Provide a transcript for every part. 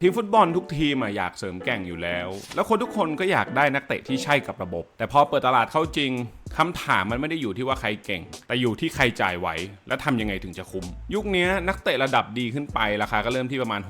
ทีมฟุตบอลทุกทีมอะอยากเสริมแก่งอยู่แล้ว แล้วคนทุกคนก็อยากได้นักเตะที่ใช่กับระบบ แต่พอเปิดตลาดเข้าจริงคำถามมันไม่ได้อยู่ที่ว่าใครเก่ง แต่อยู่ที่ใครจ่ายไหว และทำยังไงถึงจะคุ้ม ยุคนี้นักเตะระดับดีขึ้นไป ราคาก็เริ่มที่ประมาณ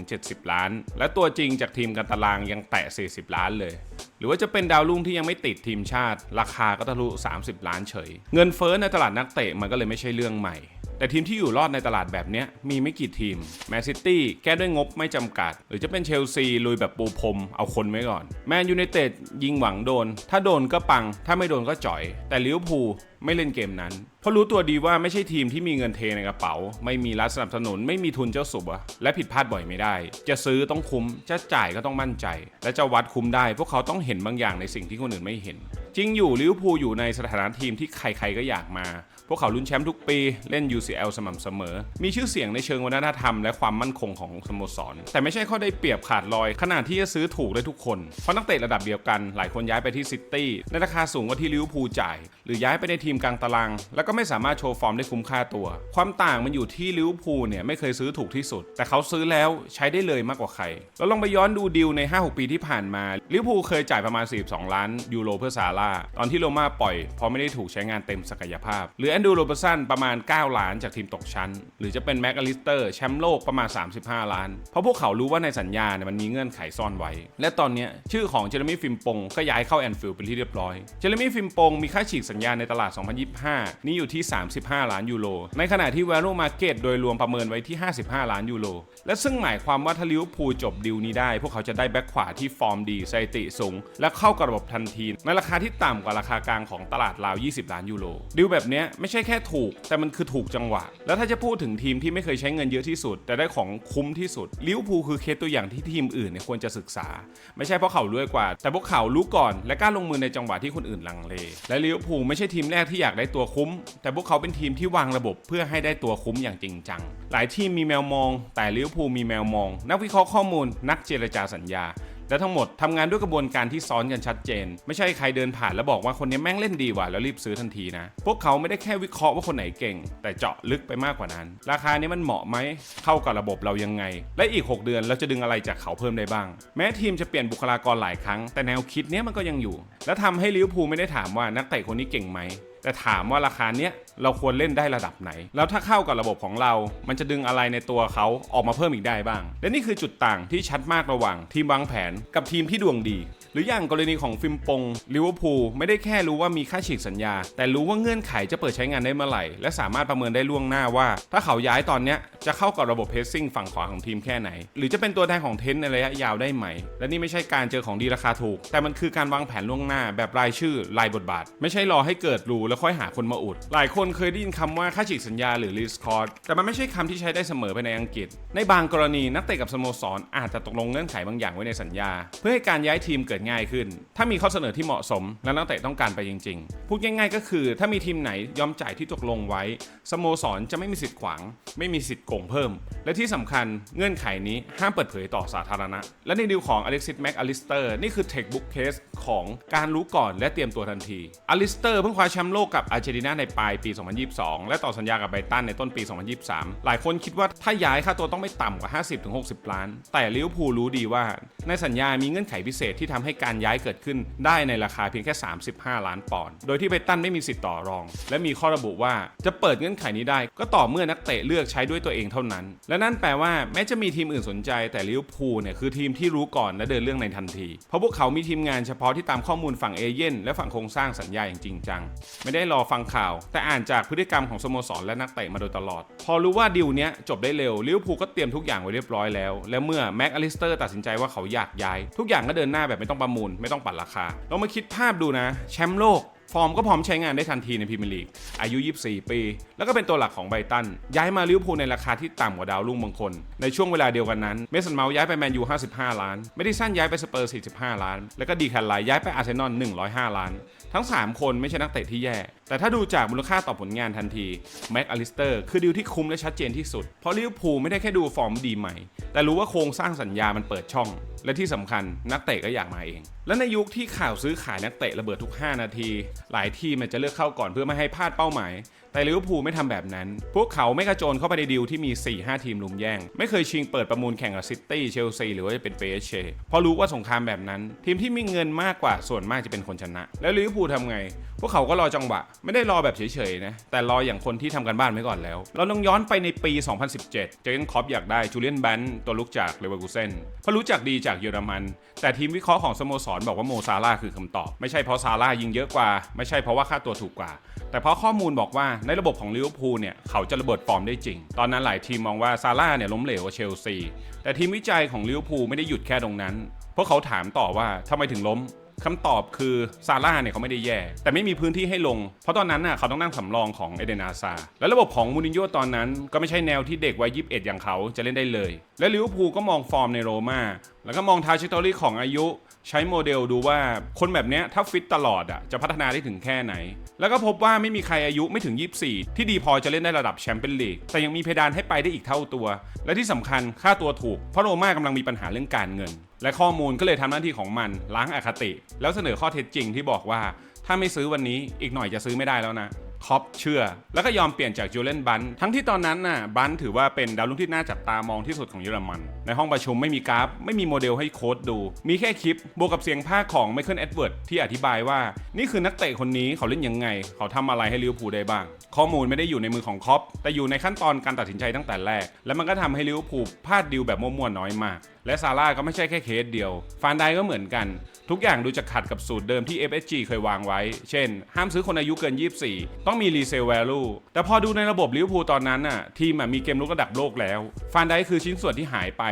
60-70 ล้าน และตัวจริงจากทีมการตารางยังแตะ 40 ล้านเลย หรือว่าจะเป็นดาวรุ่งที่ยังไม่ติดทีมชาติ ราคาก็ทะลุ 30 ล้านเฉย เงินเฟ้อในตลาดนักเตะมันก็เลยไม่ใช่เรื่องใหม่ แต่ทีมที่อยู่รอดในตลาดแบบนี้มีไม่กี่ทีมแมนซิตี้แก้ด้วยงบไม่จำกัด หรือจะเป็นเชลซีลุยแบบปูพรมเอาคนไว้ก่อน แมนยูไนเต็ดยิงหวังโดน ถ้าโดนก็ปัง ถ้าไม่โดนก็จ่อย แต่ลิเวอร์พูลไม่เล่นเกมนั้น เพราะรู้ตัวดีว่าไม่ใช่ทีมที่มีเงินเทในกระเป๋า ไม่มีรัฐสนับสนุน ไม่มีทุนเจ้าสัวและผิดพลาดบ่อยไม่ได้ จะซื้อต้องคุ้ม จะจ่ายก็ต้องมั่นใจ และจะวัดคุ้มได้ พวกเขาต้องเห็นบางอย่างในสิ่งที่คนอื่นไม่เห็น จริงอยู่ลิเวอร์พูลอยู่ในสถานะทีมที่ใครๆก็อยากมา พวกเขาลุ้นแชมป์ทุกปีเล่น UCL สม่ำเสมอ มีชื่อเสียงในเชิงวัฒนธรรมและความมั่นคงของสโมสร แต่ไม่ใช่ข้อได้เปรียบขาดลอย ขนาดที่จะซื้อถูกได้ทุกคนเพราะนักเตะระดับเดียวกัน หลายคนย้ายไปที่ซิตี้ในราคาสูงกว่าที่ลิเวอร์พูลจ่าย หรือย้ายไปในทีมกลางตาราง แล้วก็ไม่สามารถโชว์ฟอร์มได้คุ้มค่าตัว ความต่างมันอยู่ที่ลิเวอร์พูลเนี่ยไม่เคยซื้อถูกที่สุด แต่เขาซื้อแล้วใช้ได้เลยมากกว่าใคร แล้วลองไปย้อนดูดีลใน 5-6 ปีที่ผ่านมาลิเวอร์พูลเคยจ่ายประมาณ 42 ล้านยูโรเพื่อซาร่าตอนที่โรม่าปล่อยเพราะไม่ได้ถูกใช้งานเต็มศักยภาพ หรือแอนดูโรเบสันประมาณ 9 ล้านจากทีมตกชั้น หรือจะเป็นแม็กอลิสเตอร์แชมป์โลกประมาณ 35 ล้าน เพราะพวกเขารู้ว่าในสัญญาเนี่ยมันมีเงื่อนไขซ่อนไว้ และตอนนี้ชื่อของเจอร์มี่ฟิมปงก็ย้ายเข้าแอนฟิลด์เป็นที่เรียบร้อยเจอร์มี่ฟิมปงมีค่าฉีกสัญญาในตลาด2025 นี่อยู่ที่ 35 ล้านยูโร ในขณะที่ value market โดยรวมประเมินไว้ที่ 55 ล้านยูโร และซึ่งหมายความว่าถ้าลิวพูจบดีลนี้ได้ พวกเขาจะได้แบ็คขวาที่ฟอร์มดีสถิติสูง และเข้ากับระบบทันที ในราคาที่ต่ำกว่าราคากลางของตลาดราว 20 ล้านยูโรดีลแบบนี้ไม่ใช่แค่ถูก แต่มันคือถูกจังหวะ แล้วถ้าจะพูดถึงทีมที่ไม่เคยใช้เงินเยอะที่สุด แต่ได้ของคุ้มที่สุดลิวพูคือเคสตัวอย่างที่ทีมอื่นเนี่ยควรจะศึกษา ไม่ใช่เพราะเขารวยกว่า แต่พวกเขารู้ก่อนและกล้าลงมือในจังหวะที่คนอื่นลังเล และลิวพูไม่ใช่ทีมแรกที่อยากได้ตัวคุ้ม แต่พวกเขาเป็นทีมที่วางระบบเพื่อให้ได้ตัวคุ้มอย่างจริงจัง หลายทีมมีแมวมอง แต่ลิเวอร์พูลมีแมวมอง นักวิเคราะห์ข้อมูล นักเจรจาสัญญา และทั้งหมดทำงานด้วยกระบวนการที่ซ้อนกันชัดเจน ไม่ใช่ใครเดินผ่านแล้วบอกว่าคนนี้แม่งเล่นดีว่ะแล้วรีบซื้อทันทีนะ พวกเขาไม่ได้แค่วิเคราะห์ว่าคนไหนเก่ง แต่เจาะลึกไปมากกว่านั้น ราคานี้มันเหมาะไหมเข้ากับระบบเรายังไง และอีก 6 เดือนเราจะดึงอะไรจากเขาเพิ่มได้บ้าง แม้ทีมจะเปลี่ยนบุคลากรหลายครั้ง แต่แนวคิดเนี้ยมันก็ยังอยู่ และทำให้ลิเวอร์พูลไม่ได้ถามว่านักเตะคนนี้เก่งไหม แต่ถามว่าราคาเนี้ยเราควรเล่นได้ระดับไหน แล้วถ้าเข้ากับระบบของเรา มันจะดึงอะไรในตัวเขาออกมาเพิ่มอีกได้บ้าง และนี่คือจุดต่างที่ชัดมากระหว่างทีมวางแผนกับทีมที่ดวงดี รืออย่างกรณีของฟิมปงลิเวอร์พูลไม่ได้แค่รู้ว่ามีค่าฉีกสัญญา แต่รู้ว่าเงื่อนไขจะเปิดใช้งานได้เมื่อไหร่ และสามารถประเมินได้ล่วงหน้าว่า ถ้าเขาย้ายตอนนี้จะเข้ากับระบบเพสซิ่งฝั่งขวาของทีมแค่ไหน หรือจะเป็นตัวแทนของเทนในระยะยาวได้ไหม และนี่ไม่ใช่การเจอของดีราคาถูก แต่มันคือการวางแผนล่วงหน้าแบบรายชื่อรายบทบาท ไม่ใช่รอให้เกิดรูแล้วค่อยหาคนมาอุด หลายคนเคยได้ยินคำว่าค่าฉีกสัญญาหรือ lease cost แต่มันไม่ใช่คำที่ใช้ได้เสมอไปในอังกฤษ ในบางกรณีนักเตะกับสโมสรอาจจะตกลงเงื่อนไขบางอย่างไว้ในสัญญา เพื่อให้การย้ายทีมเกิดง่ายขึ้น ถ้ามีข้อเสนอที่เหมาะสม และนักเตะต้องการไปจริง ๆ พูดง่าย ๆ ก็คือ ถ้ามีทีมไหนยอมจ่ายที่ตกลงไว้สโมสรจะไม่มีสิทธิ์ขวาง ไม่มีสิทธิ์โกงเพิ่ม และที่สำคัญเงื่อนไขนี้ห้ามเปิดเผยต่อสาธารณะ และในดีลของอเล็กซิสแม็กอลิสเตอร์นี่คือเทคบุ๊กเคสของการรู้ก่อนและเตรียมตัวทันทีอลิสเตอร์เพิ่งคว้าแชมป์โลกกับอาร์เจนตินาในปลายปี 2022 และต่อสัญญากับไบตันในต้นปี 2023 หลายคนคิดว่าถ้าย้ายค่าตัวต้องไม่ต่ำกว่า 50-60 ล้าน แต่ลิเวอร์พูลรู้ดีว่า ในสัญญามีเงื่อนไขพิเศษที่ทำให้การย้ายเกิดขึ้นได้ในราคาเพียงแค่ 35 ล้านปอนด์โดยที่ไบตันไม่มีสิทธิ์ต่อรอง และมีข้อระบุว่าจะเปิดเงื่อนไขนี้ได้ก็ต่อเมื่อนักเตะเลือกใช้ด้วยตัวเองเท่านั้น และนั่นแปลว่าแม้จะมีทีมอื่นสนใจแต่ลิเวอร์พูลเนี่ยคือทีมที่รู้ก่อนและเดินเรื่องในทันทีเพราะพวกเขามีทีมงานเฉพาะที่ตามข้อมูลฝั่งเอเย่นและฝั่งโครงสร้างสัญญาอย่างจริงจัง ไม่ได้รอฟังข่าว แต่อ่านจากพฤติกรรมของสโมสรและนักเตะมาโดยตลอด พอรู้ว่าดีลเนี้ยจบได้เร็วลิเวอร์พูลก็เตรียมทุกอย่างไว้เรียบร้อยแล้ว และเมื่อแม็กอลิสเตอร์ตัดสินใจว่าเขาอยากย้าย ทุกอย่างก็เดินหน้าแบบไม่ต้องประมูล ไม่ต้องปัดราคาลองมาคิดภาพดูนะ แชมป์โลก ฟอร์มก็พร้อมใช้งานได้ทันทีในพรีเมียร์ลีก อายุ 24 ปี แล้วก็เป็นตัวหลักของไบตัน ย้ายมาลิเวอร์พูลในราคาที่ต่ำกว่าดาวรุ่งบางคน ในช่วงเวลาเดียวกันนั้น เมสันเมาส์ย้ายไปแมนยู 55 ล้าน เมดิสันย้ายไปสเปอร์ 45 ล้าน แล้วก็ดีแคนไลย้ายไปอาร์เซนอล 105 ล้าน ทั้ง 3 คนไม่ใช่นักเตะที่แย่ แต่ถ้าดูจากมูลค่าต่อผลงานทันทีแม็กอลิสเตอร์คือดีลที่คุ้มและชัดเจนที่สุด เพราะลิเวอร์พูลไม่ได้แค่ดูฟอร์มดีใหม่ แต่รู้ว่าโครงสร้างสัญญามันเปิดช่อง และที่สำคัญนักเตะก็อยากมาเอง และในยุคที่ข่าวซื้อขายนักเตะระเบิดทุก 5 นาที หลายทีมมันจะเลือกเข้าก่อนเพื่อไม่ให้พลาดเป้าหมาย แต่ลิเวอร์พูลไม่ทำแบบนั้น พวกเขาไม่กระโจนเข้าไปในดีลที่มี 4-5 ทีมลุมแย่ง ไม่เคยชิงเปิดประมูลแข่งกับซิตี้เชลซีหรือว่าจะเป็นเปเชเพราะรู้ว่าสงครามแบบนั้น ทีมที่มีเงินมากกว่าส่วนมากจะเป็นคนชนะ แล้วลิเวอร์พูลทำไงพวกเขาก็รอจังหวะ ไม่ได้รอแบบเฉยๆนะ แต่รออย่างคนที่ทำกันบ้านไว้ก่อนแล้ว เราต้องย้อนไปในปี 2017 เจอร์นคอปอยากได้จูเลียนแบนตัวลุกจากเลเวอร์คูเซนเพราะรู้จักดีจากเยอรมัน แต่ทีมวิเคราะห์ของสโมสรบอกว่าโมซาร่าคือคำตอบ ไม่ใช่เพราะซาร่ายิงเยอะกว่า ไม่ใช่เพราะว่าค่าตัวถูกกว่า แต่เพราะข้อมูลบอกว่าในระบบของลิเวอร์พูลเนี่ยเขาจะระเบิดฟอร์มได้จริง ตอนนั้นหลายทีมมองว่าซาร่าเนี่ยล้มเหลวกว่าเชลซี แต่ทีมวิจัยของลิเวอร์พูลไม่ได้หยุดแค่ตรงนั้นเพราะเขาถามต่อว่าทำไมถึงล้ม คำตอบคือซาร่าเนี่ยเขาไม่ได้แย่ แต่ไม่มีพื้นที่ให้ลง เพราะตอนนั้นน่ะเขาต้องนั่งสำรองของเอเดนอาซา และระบบของมูรินโญ่ตอนนั้นก็ไม่ใช่แนวที่เด็กวัย21 อย่างเขาจะเล่นได้เลย และลิเวอร์พูลก็มองฟอร์มในโรม่าแล้วก็มองทาชิตอรี่ของอายุ ใช้โมเดลดูว่าคนแบบเนี้ยถ้าฟิตตลอดอะจะพัฒนาได้ถึงแค่ไหน แล้วก็พบว่าไม่มีใครอายุไม่ถึง 24 ที่ดีพอจะเล่นได้ระดับแชมเปี้ยนลีกแต่ยังมีเพดานให้ไปได้อีกเท่าตัว และที่สำคัญค่าตัวถูกเพราะโรม่ากำลังมีปัญหาเรื่องการเงิน และข้อมูลก็เลยทำหน้าที่ของมันล้างอคติ แล้วเสนอข้อเท็จจริงที่บอกว่า ถ้าไม่ซื้อวันนี้อีกหน่อยจะซื้อไม่ได้แล้วนะคอปเชื่อ แล้วก็ยอมเปลี่ยนจากจูเลนบันทั้งที่ตอนนั้นน่ะบันถือว่าเป็นดาวรุ่งที่น่าจับตามองที่สุดของเยอรมัน ในห้องประชุมไม่มีกราฟ ไม่มีโมเดลให้โค้ดดู มีแค่คลิปบวกกับเสียงภาคของไมเคิลเอ็ดเวิร์ดที่อธิบายว่า นี่คือนักเตะคนนี้เขาเล่นยังไง เขาทำอะไรให้ลิเวอร์พูลได้บ้าง ข้อมูลไม่ได้อยู่ในมือของคอปแต่อยู่ในขั้นตอนการตัดสินใจตั้งแต่แรก และมันก็ทำให้ลิเวอร์พูลพลาดดีลแบบมั่วๆน้อยมาก และซาร่าก็ไม่ใช่แค่เคสเดียว ฟานไดก็เหมือนกัน ทุกอย่างดูจะขัดกับสูตรเดิมที่ FSG เคยวางไว้ เช่น ห้ามซื้อคนอายุเกิน 24 ต้องมีรีเซลแวลูแต่พอดูในระบบลิเวอร์พูลตอนนั้นน่ะทีมมีเกมลุกระดับโลกแล้ว ฟานไดคือชิ้นส่วนที่หายไป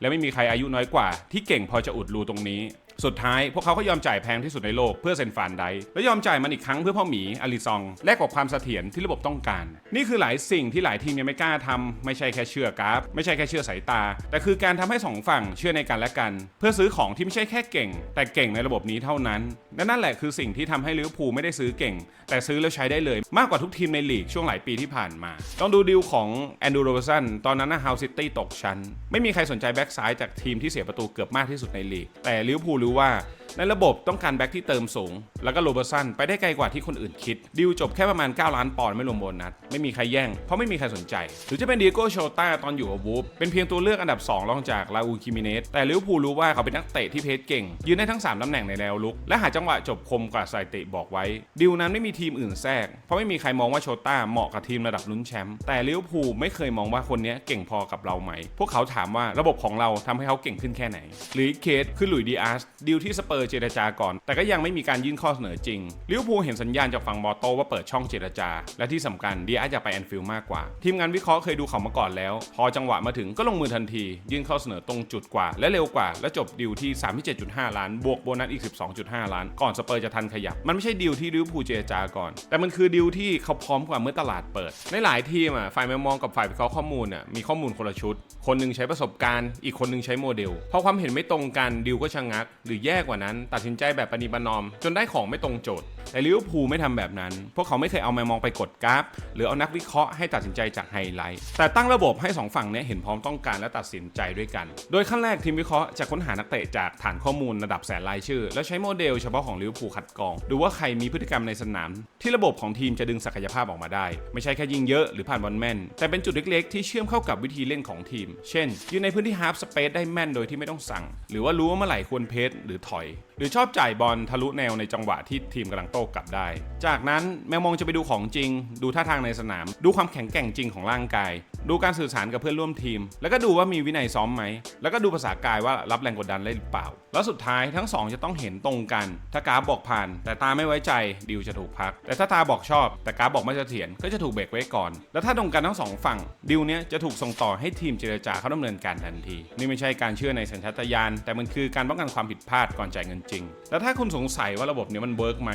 และไม่มีใครอายุน้อยกว่า ที่เก่งพอจะอุดรูตรงนี้ สุดท้ายพวกเขาก็ยอมจ่ายแพงที่สุดในโลกเพื่อเซนฟานไดและยอมจ่ายมันอีกครั้งเพื่อพ่อหมีอาริซองแลกกับความเสถียรที่ระบบต้องการ นี่คือหลายสิ่งที่หลายทีมยังไม่กล้าทำไม่ใช่แค่เชื่อกราฟ ไม่ใช่แค่เชื่อสายตา แต่คือการทำให้สองฝั่งเชื่อในกันและกัน เพื่อซื้อของที่ไม่ใช่แค่เก่ง แต่เก่งในระบบนี้เท่านั้นและนั่นแหละคือสิ่งที่ทำให้ลิเวอร์พูลไม่ได้ซื้อเก่ง แต่ซื้อแล้วใช้ได้เลย มากกว่าทุกทีมในลีกช่วงหลายปีที่ผ่านมาต้องดูดีลของแอนดูโรเบสันตอนนั้นนะฮาวซิตี้ตกชั้น ไม่มีใครสนใจแบ็กซ้ายจากทีมที่เสียประตูเกือบมากที่สุดในลีกแต่ลิเวอร์พูลรู้ว่า ในระบบต้องการแบ็กที่เติมสูง แล้วก็โรเบอร์สันไปได้ไกลกว่าที่คนอื่นคิดดีลจบแค่ประมาณ 9 ล้านปอนด์ไม่รวมโบนัส ไม่มีใครแย่ง เพราะไม่มีใครสนใจ หรือจะเป็นดีโก้โชต้าตอนอยู่กับวูฟเป็นเพียงตัวเลือกอันดับ 2 รองจากลาอูคิมิเนสแต่ลิเวอร์พูลรู้ว่าเขาเป็นนักเตะที่เพจเก่ง ยืนได้ทั้ง 3ตำแหน่งในแนวลุก และหาจังหวะจบคมกว่าสายเตะบอกไว้ดีลนั้นไม่มีทีมอื่นแทรก เพราะไม่มีใครมองว่าโชต้าเหมาะกับทีมระดับลุ้นแชมป์แต่ลิเวอร์พูลไม่เคยมองว่าคนนี้เก่งพอกับเราไหม พวกเขาถามว่าระบบของเราทำให้เขาเก่งขึ้นแค่ไหน หรือเคสคือหลุยดีอาร์สดีลที่สเปอร์เจรจาก่อน แต่ก็ยังไม่มีการยื่นข้อเสนอจริงลิเวอร์พูลเห็นสัญญาณจากฝั่งบอโตว่าเปิดช่องเจรจา และที่สำคัญดีอาจะไปแอนฟิลมากกว่า ทีมงานวิเคราะห์เคยดูเขามาก่อนแล้ว พอจังหวะมาถึงก็ลงมือทันที ยื่นข้อเสนอตรงจุดกว่า และเร็วกว่า และจบดีลที่ 37.5 ล้าน บวกโบนัสอีก 12.5 ล้าน ก่อนสเปอร์จะทันขยับ มันไม่ใช่ดีลที่ลิเวอร์พูลเจรจาก่อน แต่มันคือดีลที่เขาพร้อมกว่าเมื่อตลาดเปิด ในหลายทีมอะฝ่ายแมมองกับฝ่ายวิเคราะห์ข้อมูลอะมีข้อมูลคนละชุด คนหนึงใช้ประสบการณ์ อีกคนนึงใช้โมเดลพอความเห็นไม่ตรงกันดีลก็ชะงัก หรือแย่กว่านั้นตัดสินใจแบบปณิประนอม จนได้ของไม่ตรงโจทย์ แต่ลิเวอร์พูลไม่ทำแบบนั้น พวกเขาไม่เคยเอาแมมองไปกดกราฟ หรือเอานักวิเคราะห์ให้ตัดสินใจจากไฮไลท์ แต่ตั้งระบบให้สองฝั่งเนี้ยเห็นพร้อมต้องการและตัดสินใจด้วยกัน โดยขั้นแรกทีมวิเคราะห์จะค้นหานักเตะจากฐานข้อมูลระดับแสนรายชื่อ แล้วใช้โมเดลเฉพาะของลิเวอร์พูลคัดกรอง ดูว่าใครมีพฤติกรรมในสนาม ที่ระบบของทีมจะดึงศักยภาพออกมาได้ ไม่ใช่แค่ยิงเยอะหรือผ่านบอลแม่น แต่เป็นจุดเล็กๆ ที่เชื่อมเข้ากับวิธีเล่นของทีม เช่นอยืนในพื้นที่ฮาร์ฟสเปซได้แม่นโดยที่ไม่ต้องสั่ง หรือว่ารู้ว่าเมื่อไหร่ควรเพสหรือถอย หรือชอบจ่ายบอลทะลุแนวในจังหวะที่ทีมกำลังโต้กลับได้ จากนั้นแมวมองจะไปดูของจริง ดูท่าทางในสนาม ดูความแข็งแกร่งจริงของร่างกาย ดูการสื่อสารกับเพื่อนร่วมทีม แล้วก็ดูว่ามีวินัยซ้อมไหม แล้วก็ดูภาษากายว่ารับแรงกดดันได้หรือเปล่า แล้วสุดท้ายทั้งสองจะต้องเห็นตรงกัน ถ้ากราฟบอกผ่าน แต่ตาไม่ไว้ใจดิวจะถูกพัก แต่ถ้าตาบอกชอบ แต่กราฟบอกไม่เสถียรก็จะถูกเบรกไว้ก่อน แล้วถ้าตรงกันทั้งสองฝั่งดิวเนี้ยจะถูกส่งต่อให้ทีมเจรจาเขาดำเนินการทันที นี่ไม่ใช่การเชื่อในสัญชาตญาณแต่มันคือการป้องกันความผิดพลาดก่อนจ่ายเงินจริง แล้วถ้าคุณสงสัยว่าระบบเนี้ยมันเวิร์กไหม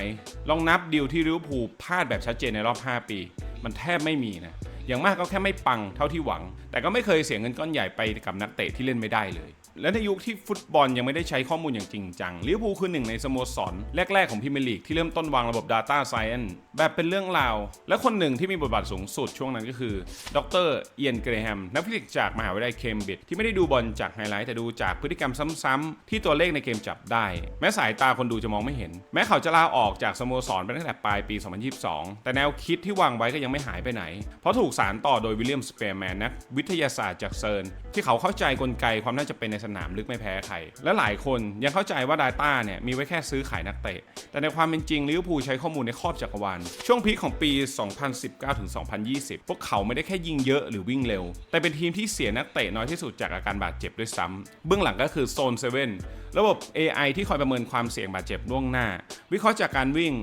ลองนับดิวที่ลิเวอร์พูลพลาดแบบชัดเจนในรอบ 5 ปี มันแทบไม่มีนะ อย่างมากก็แค่ไม่ปังเท่าที่หวัง แต่ก็ไม่เคยเสียเงินก้อนใหญ่ไปกับนักเตะที่เล่นไม่ได้เลย และในยุคที่ฟุตบอลยังไม่ได้ใช้ข้อมูลอย่างจริงจังลิเวอร์พูลคือหนึ่งในสโมสรแรก ๆ ของพรีเมียร์ลีกที่เริ่มต้นวางระบบ Data Science แบบเป็นเรื่องราว และคนหนึ่งที่มีบทบาทสูงสุดช่วงนั้นก็คือ ดรเอียนเกรแฮม นักฟิสิกส์จากมหาวิทยาลัยเคมบริดจ์ที่ไม่ได้ดูบอลจากไฮไลท์แต่ดูจากพฤติกรรมซ้ำๆที่ตัวเลขในเกมจับได้ แม้สายตาคนดูจะมองไม่เห็น แม้เขาจะลาออกจากสโมสรไปตั้งแต่ปลายปี 2022 แต่แนวคิดที่วางไว้ก็ยังไม่หายไปไหน เพราะถูกสารต่อโดยวิลเลียมสเปร์แมนนักวิทยาศาสตร์จากเซิร์นที่เขาเข้าใจกลไกความน่าจะเป็นในสนามลึกไม่แพ้ใคร และหลายคนยังเข้าใจว่า Data เนี่ยมีไว้แค่ซื้อขายนักเตะ แต่ในความเป็นจริงลิเวอร์พูลใช้ข้อมูลในครอบจักรวาล ช่วงพีคของปี 2019-2020 พวกเขาไม่ได้แค่ยิงเยอะหรือวิ่งเร็ว แต่เป็นทีมที่เสียนักเตะน้อยที่สุดจากอาการบาดเจ็บด้วยซ้ำเบื้องหลังก็คือโซน7ระบบ AI ที่คอยประเมินความเสี่ยงบาดเจ็บล่วงหน้า วิเคราะห์จากการวิ่ง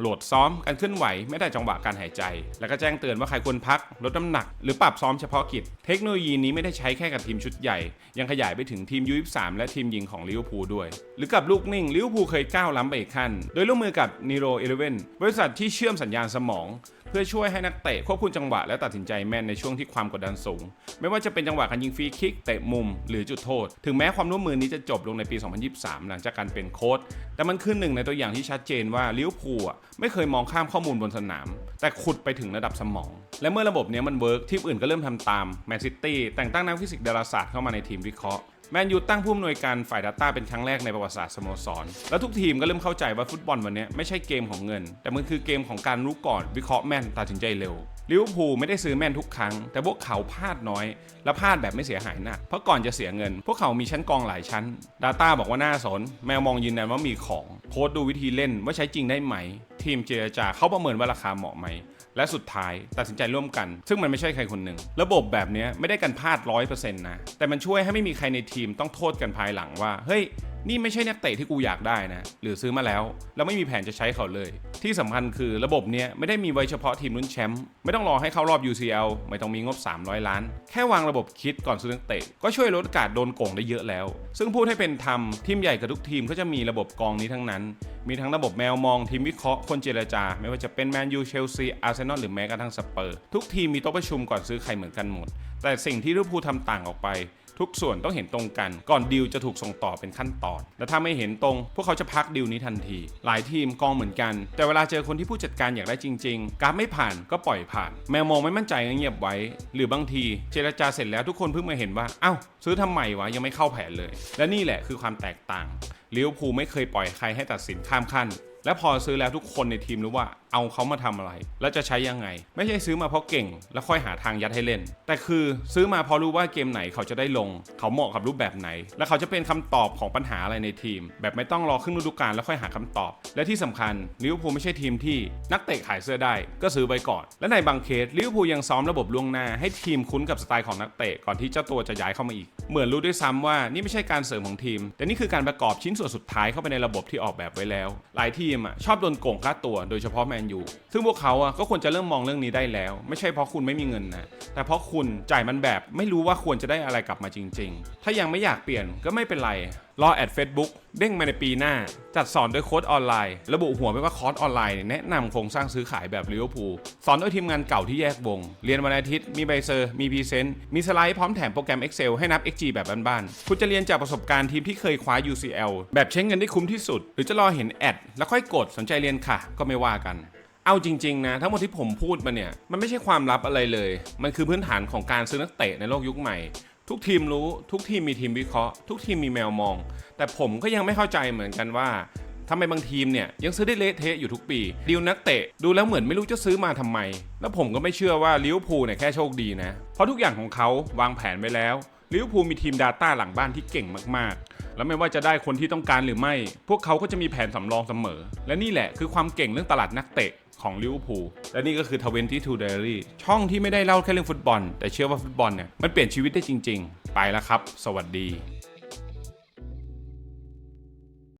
โหลดซ้อมการเคลื่อนไหวไม่ได้จังหวะการหายใจ แล้วก็แจ้งเตือนว่าใครควรพัก ลดน้ำหนัก หรือปรับซ้อมเฉพาะกิจ เทคโนโลยีนี้ไม่ได้ใช้แค่กับทีมชุดใหญ่ ยังขยายไปถึงทีมยู23และทีมยิงของลิเวอร์พูลด้วย หรือกับลูกนิ่งลิเวอร์พูลเคยก้าวล้ำไปอีกขั้น โดยร่วมมือกับ Nero 11 บริษัทที่เชื่อมสัญญาณสมอง พื่อช่วยให้นักเตะควบคุมจังหวะและตัดสินใจแม่นในช่วงที่ความกดดันสูง ไม่ว่าจะเป็นจังหวะการยิงฟรีคิกเตะมุม หรือจุดโทษ ถึงแม้ความร่วมมือนี้จะจบลงในปี 2023 หลังจากการเป็นโค้ชแต่มันคือหนึ่งในตัวอย่างที่ชัดเจนว่าลิเวอร์พูลอะไม่เคยมองข้ามข้อมูลบนสนาม แต่ขุดไปถึงระดับสมอง และเมื่อระบบนี้มันเวิร์กทีมอื่นก็เริ่มทำตามแมนซิตี้แต่งตั้งนักฟิสิกส์ดาราศาสตร์เข้ามาในทีมวิเคราะห์ แมนยูตั้งผู้อำนวยการฝ่าย Data เป็นครั้งแรกในประวัติศาสตร์สโมสร แล้วทุกทีมก็เริ่มเข้าใจว่าฟุตบอลวันนี้ไม่ใช่เกมของเงิน แต่มันคือเกมของการรู้ก่อนวิเคราะห์แม่นตัดสินใจเร็วลิเวอร์พูลไม่ได้ซื้อแม่นทุกครั้ง แต่พวกเขาพลาดน้อย และพลาดแบบไม่เสียหายหนักเพราะก่อนจะเสียเงิน พวกเขามีชั้นกองหลายชั้น Data บอกว่าน่าสน แมวมองยืนยันว่ามีของโค้ดดูวิธีเล่นว่าใช้จริงได้ไหม ทีมเจรจาเขาประเมินว่าราคาเหมาะไหม และสุดท้ายตัดสินใจร่วมกัน ซึ่งมันไม่ใช่ใครคนหนึ่ง ระบบแบบนี้ไม่ได้กันพลาดร้อยเปอร์เซ็นต์นะ แต่มันช่วยให้ไม่มีใครในทีมต้องโทษกันภายหลังว่า เฮ้ย นี่ไม่ใช่นักเตะที่กูอยากได้นะ หรือซื้อมาแล้ว แล้วไม่มีแผนจะใช้เขาเลย ที่สำคัญคือระบบเนี้ยไม่ได้มีไว้เฉพาะทีมรุ่นแชมป์ไม่ต้องรอให้เข้ารอบ UCL ไม่ต้องมีงบ 300 ล้าน แค่วางระบบคิดก่อนซื้อนักเตะ ก็ช่วยลดโอกาสโดนโกงได้เยอะแล้ว ซึ่งพูดให้เป็นธรรมทีมใหญ่กับทุกทีมก็จะมีระบบกองนี้ทั้งนั้น มีทั้งระบบแมวมองทีมวิเคราะห์คนเจรจา ไม่ว่าจะเป็นแมนยูเชลซีอาร์เซนอลหรือแม้กระทั่งสเปอร์ทุกทีมมีโต๊ะประชุมก่อนซื้อใครเหมือนกันหมดแต่สิ่งที่ลิเวอร์พูลทำต่างออกไป ทุกส่วนต้องเห็นตรงกัน ก่อนดีลจะถูกส่งต่อเป็นขั้นตอน และถ้าไม่เห็นตรง พวกเขาจะพักดีลนี้ทันที หลายทีมกองเหมือนกัน แต่เวลาเจอคนที่ผู้จัดการอยากได้จริง ๆ การไม่ผ่านก็ปล่อยผ่าน แมวมองไม่มั่นใจก็เงียบไว้ หรือบางทีเจรจาเสร็จแล้วทุกคนเพิ่งมาเห็นว่าเอ้าซื้อทำไมวะยังไม่เข้าแผนเลย และนี่แหละคือความแตกต่างลิเวอร์พูลไม่เคยปล่อยใครให้ตัดสินข้ามขั้น และพอซื้อแล้วทุกคนในทีมรู้ว่า เอาเขามาทำอะไร แล้วจะใช้ยังไง ไม่ใช่ซื้อมาเพราะเก่ง แล้วค่อยหาทางยัดให้เล่น แต่คือซื้อมาเพราะรู้ว่าเกมไหนเขาจะได้ลง เขาเหมาะกับรูปแบบไหน และเขาจะเป็นคำตอบของปัญหาอะไรในทีม แบบไม่ต้องรอครึ่งฤดูกาลแล้วค่อยหาคำตอบ และที่สำคัญลิเวอร์พูลไม่ใช่ทีมที่นักเตะขายเสื้อได้ก็ซื้อไว้ก่อน และในบางเคสลิเวอร์พูลยังซ้อมระบบล่วงหน้าให้ทีมคุ้นกับสไตล์ของนักเตะก่อนที่เจ้าตัวจะย้ายเข้ามาอีก เหมือนรู้ด้วยซ้ำว่านี่ไม่ใช่การเสริมของทีม แต่นี่คือการประกอบชิ้นส่วนสุดท้ายเข้าไปในระบบที่ออกแบบไว้แล้ว หลายทีมอะชอบโดนโกงค่าตัวโดยเฉพาะแมนยูซึ่งพวกเขาอะก็ควรจะเริ่มมองเรื่องนี้ได้แล้ว ไม่ใช่เพราะคุณไม่มีเงินนะแต่เพราะคุณจ่ายมันแบบไม่รู้ว่าควรจะได้อะไรกลับมาจริง ๆ ถ้ายังไม่อยากเปลี่ยนก็ไม่เป็นไร รอแอด Facebook เด้งมาในปีหน้า จัดสอนโดยโค้ดออนไลน์ ระบุหัวไว้ว่าคอร์สออนไลน์แนะนำโครงสร้างซื้อขายแบบลิเวอร์พูลสอนโดยทีมงานเก่าที่แยกวง เรียนวันอาทิตย์ มีใบเซอร์ มีพรีเซนต์ มีสไลด์พร้อมแถมโปรแกรม Excel ให้นับ XG แบบบ้านๆ คุณจะเรียนจากประสบการณ์ทีมที่เคยคว้า UCL แบบใช้เงินได้คุ้มที่สุด หรือจะรอเห็นแอดแล้วค่อยกดสนใจเรียนค่ะ ก็ไม่ว่ากันเอาจริงๆนะทั้งหมดที่ผมพูดมาเนี่ยมันไม่ใช่ความลับอะไรเลย มันคือพื้นฐานของการซื้อนักเตะในโลกยุคใหม่ ทุกทีมรู้ทุกทีมมีทีมวิเคราะห์ ทุกทีมมีแมวมอง แต่ผมก็ยังไม่เข้าใจเหมือนกันว่าทำไมบางทีมเนี่ยยังซื้อได้เละเทะอยู่ทุกปีดีลนักเตะดูแล้วเหมือนไม่รู้จะซื้อมาทำไม แล้วผมก็ไม่เชื่อว่าลิเวอร์พูลเนี่ยแค่โชคดีนะ เพราะทุกอย่างของเขาวางแผนไว้แล้วลิเวอร์พูลมีทีม Data หลังบ้านที่เก่งมากๆ แล้วไม่ว่าจะได้คนที่ต้องการหรือไม่ พวกเขาก็จะมีแผนสำรองเสมอ และนี่แหละคือความเก่งเรื่องตลาดนักเตะ ของลิเวอร์พูลและนี่ก็คือ 22 Diary ช่องที่ไม่ได้เล่าแค่เรื่องฟุตบอล แต่เชื่อว่าฟุตบอลเนี่ยมันเปลี่ยนชีวิตได้จริง ๆ ไปแล้วครับ สวัสดี